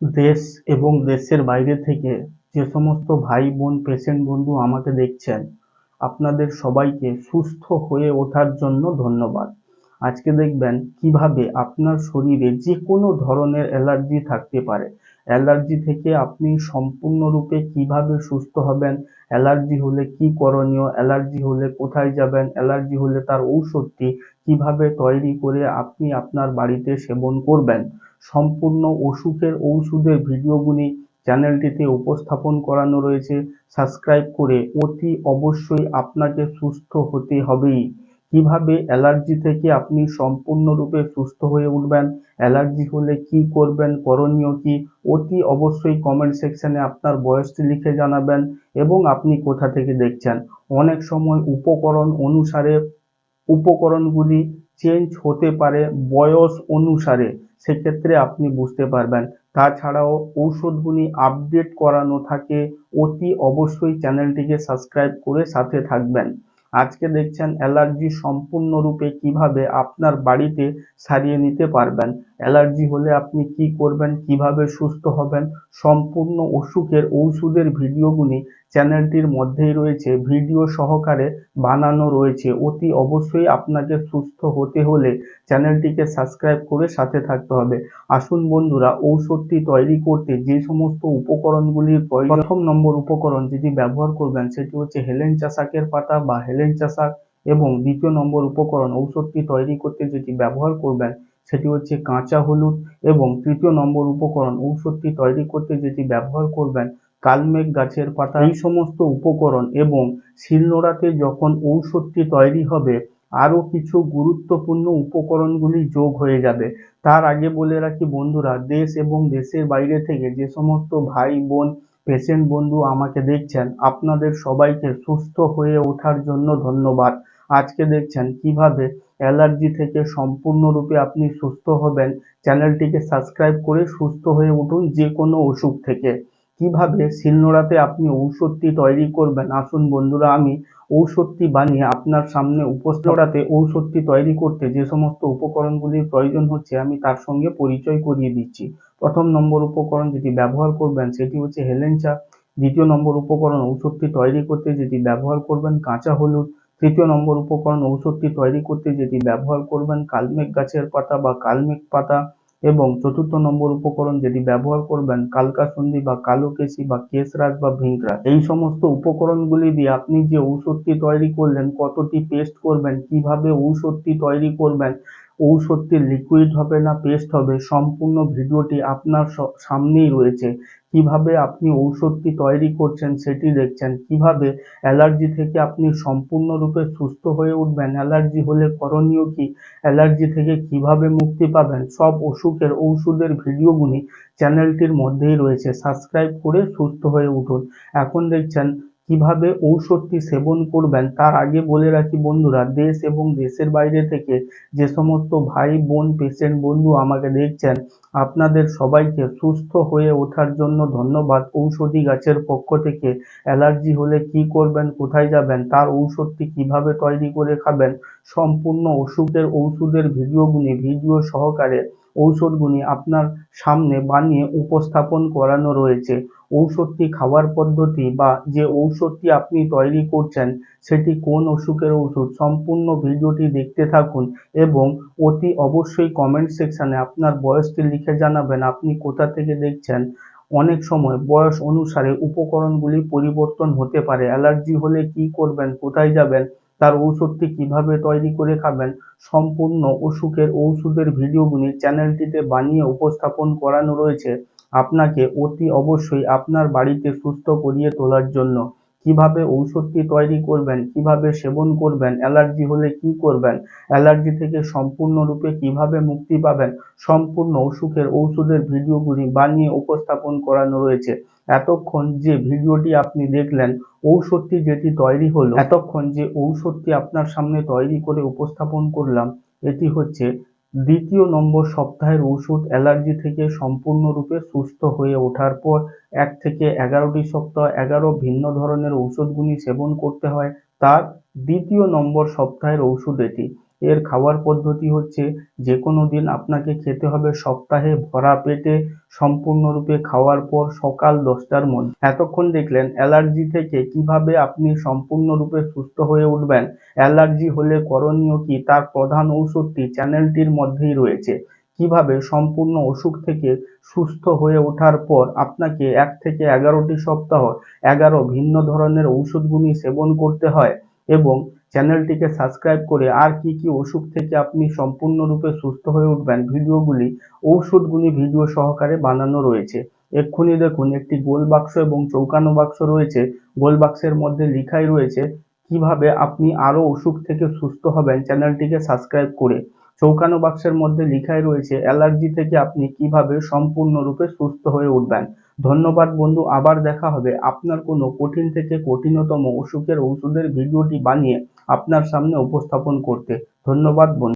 দেশ এবং দেশের বাইরে থেকে যে সমস্ত ভাই বোন পেশেন্ট বন্ধু আমাকে দেখছেন, আপনাদের সবাইকে সুস্থ হয়ে ওঠার জন্য ধন্যবাদ। আজকে দেখবেন কীভাবে আপনার শরীরে যে কোনো ধরনের অ্যালার্জি থাকতে পারে। অ্যালার্জি থেকে আপনি সম্পূর্ণরূপে কীভাবে সুস্থ হবেন, অ্যালার্জি হলে কি করণীয়, অ্যালার্জি হলে কোথায় যাবেন, অ্যালার্জি হলে তার ঔষধটি কীভাবে তৈরি করে আপনি আপনার বাড়িতে সেবন করবেন সম্পূর্ণ অসুখের ঔষধের ভিডিওগুলি চ্যানেলটিতে উপস্থাপন করানো রয়েছে, সাবস্ক্রাইব করে অতি অবশ্যই আপনাকে সুস্থ হতে হবেই। কীভাবে অ্যালার্জি থেকে আপনি সম্পূর্ণরূপে সুস্থ হয়ে উঠবেন, অ্যালার্জি হলে কি করবেন, করণীয় কি, অতি অবশ্যই কমেন্ট সেকশনে আপনার বয়সটি লিখে জানাবেন এবং আপনি কোথা থেকে দেখছেন। অনেক সময় উপকরণ অনুসারে উপকরণগুলি চেঞ্জ হতে পারে বয়স অনুসারে, সেক্ষেত্রে আপনি বুঝতে পারবেন। তাছাড়াও ঔষধগুলি আপডেট করানো থাকে, অতি অবশ্যই চ্যানেলটিকে সাবস্ক্রাইব করে সাথে থাকবেন। আজকে দেখছেন অ্যালার্জি সম্পূর্ণরূপে কীভাবে আপনার বাড়িতে সারিয়ে নিতে পারবেন। অ্যালার্জি হলে আপনি কি করবেন, কীভাবে সুস্থ হবেন, সম্পূর্ণ অসুখের ঔষধের ভিডিওগুলি চ্যানেলটির মধ্যেই রয়েছে, ভিডিও সহকারে বানানো রয়েছে। অতি অবশ্যই আপনাকে সুস্থ হতে হলে চ্যানেলটিকে সাবস্ক্রাইব করে সাথে থাকতে হবে। আসুন বন্ধুরা, ঔষধটি তৈরি করতে যে সমস্ত উপকরণগুলির প্রথম নম্বর উপকরণ যেটি ব্যবহার করবেন সেটি হচ্ছে হেলেন চাষাকের পাতা বা হেলেন চাষাক এবং দ্বিতীয় নম্বর উপকরণ ঔষধটি তৈরি করতে যেটি ব্যবহার করবেন সেটি হচ্ছে কাঁচা হলুদ এবং তৃতীয় নম্বর উপকরণ ঔষধটি তৈরি করতে যেটি ব্যবহার করবেন কালমেঘ গাছের পাতা। এই সমস্ত উপকরণ এবং শিলনোড়াতে যখন ঔষধটি তৈরি হবে, আরও কিছু গুরুত্বপূর্ণ উপকরণগুলি যোগ হয়ে যাবে। তার আগে বলে রাখি বন্ধুরা, দেশ এবং দেশের বাইরে থেকে যে সমস্ত ভাই বোন, পেশেন্ট বন্ধু আমাকে দেখছেন, আপনাদের সবাইকে সুস্থ হয়ে ওঠার জন্য ধন্যবাদ। আজকে দেখছেন কীভাবে অ্যালার্জি থেকে সম্পূর্ণরূপে আপনি সুস্থ হবেন। চ্যানেলটিকে সাবস্ক্রাইব করে সুস্থ হয়ে উঠুন যে কোনো অসুখ থেকে। কীভাবে শিলনোড়াতে আপনি ঔষধটি তৈরি করবেন? আসুন বন্ধুরা, আমি ঔষধটি বানিয়ে আপনার সামনে উপস্থিতরাতে ঔষধটি তৈরি করতে যে সমস্ত উপকরণগুলির প্রয়োজন হচ্ছে, আমি তার সঙ্গে পরিচয় করিয়ে দিচ্ছি। প্রথম নম্বর উপকরণ যেটি ব্যবহার করবেন, সেটি হচ্ছে হেলেন চা দ্বিতীয় নম্বর উপকরণ, ঔষধটি তৈরি করতে যেটি ব্যবহার করবেন, কাঁচা হলুদ। তৃতীয় নম্বর উপকরণ ঔষধটি তৈরি করতে যেটি ব্যবহার করবেন কালমেঘ গাছের পাতা বা কালমেঘ পাতা এবং চতুর্থ নম্বর উপকরণ যেটি ব্যবহার করবেন কালকাসন্ধি বা কালোকেশি বা কেশরাজ বা ভিংরাজ। এই সমস্ত উপকরণগুলি দিয়ে আপনি যে ঔষধটি তৈরি করলেন, কতটি পেস্ট করবেন, কীভাবে ঔষধটি তৈরি করবেন ঔষধটি লিকুইড হবে না পেস্ট হবে, সম্পূর্ণ ভিডিওটি আপনার সামনেই রয়েছে। কীভাবে আপনি ঔষধটি তৈরি করছেন সেটি দেখছেন। কীভাবে অ্যালার্জি থেকে আপনি সম্পূর্ণরূপে সুস্থ হয়ে উঠবেন, অ্যালার্জি হলে করণীয় কি, অ্যালার্জি থেকে কীভাবে মুক্তি পাবেন, সব অসুখের ঔষধের ভিডিওগুলি চ্যানেলটির মধ্যেই রয়েছে। সাবস্ক্রাইব করে সুস্থ হয়ে উঠুন। এখন দেখছেন কীভাবে ঔষধটি সেবন করবেন, তার আগে বলে রাখি বন্ধুরা, দেশ এবং দেশের বাইরে থেকে যে সমস্ত ভাই বোন, পেশেন্ট বন্ধু আমাকে দেখছেন, আপনাদের সবাইকে সুস্থ হয়ে ওঠার জন্য ধন্যবাদ। ঔষধি গাছের পক্ষ থেকে অ্যালার্জি হলে কি করবেন, কোথায় যাবেন, তার ঔষধটি কীভাবে তৈরি করে খাবেন, সম্পূর্ণ অসুখের ঔষধের ভিডিওগুলি ভিডিও সহকারে ঔষধগুলি আপনার সামনে বানিয়ে উপস্থাপন করানো রয়েছে। ঔষধটি খাওয়ার পদ্ধতি বা যে ঔষধটি আপনি তৈরি করছেন, সেটি কোন অসুখের ওষুধ সম্পূর্ণ ভিডিওটি দেখতে থাকুন এবং অতি অবশ্যই কমেন্ট সেকশানে আপনার বয়সটি লিখে জানাবেন, আপনি কোথা থেকে দেখছেন। অনেক সময় বয়স অনুসারে উপকরণগুলি পরিবর্তন হতে পারে। অ্যালার্জি হলে কি করবেন, কোথায় যাবেন তার ঔষধটি কীভাবে তৈরি করে খাবেন, সম্পূর্ণ অসুখের ঔষধের ভিডিওগুলি চ্যানেলটিতে বানিয়ে উপস্থাপন করানো রয়েছে। আপনাকে অতি অবশ্যই আপনার বাড়িতে সুস্থ করিয়ে তোলার জন্য কীভাবে ঔষধটি তৈরি করবেন, কীভাবে সেবন করবেন, অ্যালার্জি হলে কি করবেন, অ্যালার্জি থেকে সম্পূর্ণরূপে কীভাবে মুক্তি পাবেন, সম্পূর্ণ অসুখের ঔষধের ভিডিওগুলি বানিয়ে উপস্থাপন করানো রয়েছে। এতক্ষণ যে ভিডিওটি আপনি দেখলেন, ঔষধটি যেটি তৈরি হলো, এতক্ষণ যে ঔষধটি আপনার সামনে তৈরি করে উপস্থাপন করলাম, এটি হচ্ছে দ্বিতীয় নম্বর সপ্তাহের ওষুধ অ্যালার্জি থেকে সম্পূর্ণরূপে সুস্থ হয়ে ওঠার পর এক থেকে এগারোটি সপ্তাহ এগারো ভিন্ন ধরনের ঔষধগুলি সেবন করতে হয়। তার দ্বিতীয় নম্বর সপ্তাহের ওষুধ এটি। এর খাওয়ার পদ্ধতি হচ্ছে যে কোনো দিন আপনাকে খেতে হবে সপ্তাহে ভরা পেটে সম্পূর্ণরূপে খাওয়ার পর সকাল দশটার মধ্যে। এতক্ষণ দেখলেন অ্যালার্জি থেকে কীভাবে আপনি সম্পূর্ণরূপে সুস্থ হয়ে উঠবেন। অ্যালার্জি হলে করণীয় কি? তার প্রধান ঔষধটি চ্যানেলটির মধ্যেই রয়েছে। কীভাবে সম্পূর্ণ অসুখ থেকে সুস্থ হয়ে ওঠার পর আপনাকে এক থেকে এগারোটি সপ্তাহ, এগারো ভিন্ন ধরনের ঔষধগুলি সেবন করতে হয় এবং চ্যানেলটিকে সাবস্ক্রাইব করে আর কি কি অসুখ থেকে আপনি সম্পূর্ণরূপে সুস্থ হয়ে উঠবেন, ভিডিওগুলি ঔষধগুলি ভিডিও সহকারে বানানো রয়েছে। এক্ষুনি দেখুন, একটি গোল বাক্স এবং চৌকানো বাক্স রয়েছে। গোল বাক্সের মধ্যে লিখাই রয়েছে, কীভাবে আপনি আরও অসুখ থেকে সুস্থ হবেন? চ্যানেলটিকে সাবস্ক্রাইব করে। চৌকানো বাক্সের মধ্যে লিখাই রয়েছে, অ্যালার্জি থেকে আপনি কীভাবে সম্পূর্ণরূপে সুস্থ হয়ে উঠবেন? ধন্যবাদ বন্ধু, আবার দেখা হবে। আপনার কোনো কঠিন থেকে কঠিনতম অসুখের ওষুধের ভিডিওটি বানিয়ে আপনার সামনে উপস্থাপন করতে। ধন্যবাদ বন্ধু।